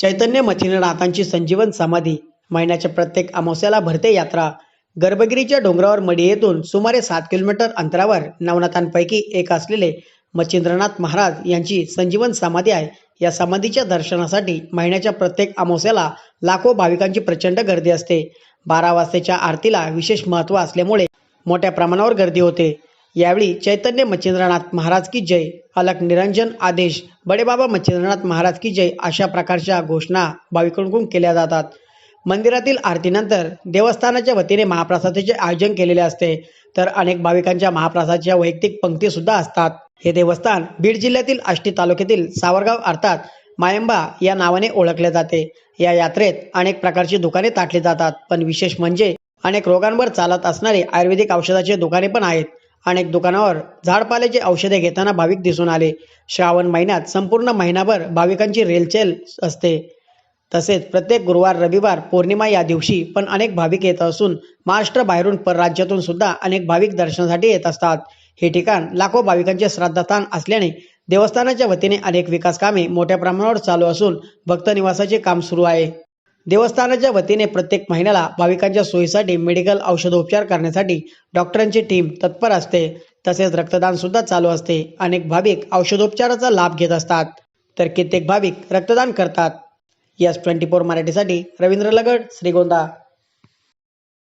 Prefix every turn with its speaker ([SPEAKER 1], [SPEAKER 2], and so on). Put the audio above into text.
[SPEAKER 1] चैतन्य मच्छिंद्रनाथांची संजीवन समाधी महिन्याच्या प्रत्येक अमावस्याला भरते यात्रा. गर्भगिरीच्या डोंगरावर मडी येथून सुमारे सात किलोमीटर अंतरावर नवनाथांपैकी एक असलेले मच्छिंद्रनाथ महाराज यांची संजीवन समाधी आहे. या समाधीच्या दर्शनासाठी महिन्याच्या प्रत्येक अमावस्याला लाखो भाविकांची प्रचंड गर्दी असते. बारा वाजतेच्या आरतीला विशेष महत्त्व असल्यामुळे मोठ्या प्रमाणावर गर्दी होते. यावेळी चैतन्य मच्छिंद्रनाथ महाराज की जय अलक निरंजन आदेश बडेबाबा मच्छिंद्रनाथ महाराज की जय अशा प्रकारच्या घोषणा भाविकांकडून केल्या जातात. मंदिरातील आरतीनंतर देवस्थानाच्या वतीने महाप्रसादाचे आयोजन केलेले असते तर अनेक भाविकांच्या महाप्रसादाच्या वैयक्तिक पंक्ती सुद्धा असतात. हे देवस्थान बीड जिल्ह्यातील आष्टी तालुक्यातील सावरगाव अर्थात मायंबा या नावाने ओळखले जाते. या यात्रेत अनेक प्रकारची दुकाने ताटली जातात पण विशेष म्हणजे अनेक रोगांवर चालत असणारे आयुर्वेदिक औषधाचे दुकाने पण आहेत. अनेक दुकानावर झाडपाल्याची औषधे घेताना भाविक दिसून आले. श्रावण महिन्यात संपूर्ण महिनाभर भाविकांची रेलचेल असते. तसेच प्रत्येक गुरुवार रविवार पौर्णिमा या दिवशी पण अनेक भाविक येत असून महाराष्ट्र बाहेरून परराज्यातून सुद्धा अनेक भाविक दर्शनासाठी येत असतात. हे ठिकाण लाखो भाविकांचे श्राद्धस्थान असल्याने देवस्थानाच्या वतीने अनेक विकास कामे मोठ्या प्रमाणावर चालू असून भक्त निवासाचे काम सुरू आहे. देवस्थानाच्या वतीने प्रत्येक महिन्याला भाविकांच्या सोयीसाठी मेडिकल औषधोपचार करण्यासाठी डॉक्टरांची टीम तत्पर असते. तसेच रक्तदान सुद्धा चालू असते. अनेक भाविक औषधोपचाराचा लाभ घेत असतात. तर कित्येक भाविक रक्तदान करतात. यस ट्वेंटी फोर मराठीसाठी रवींद्र लगड श्रीगोंदा.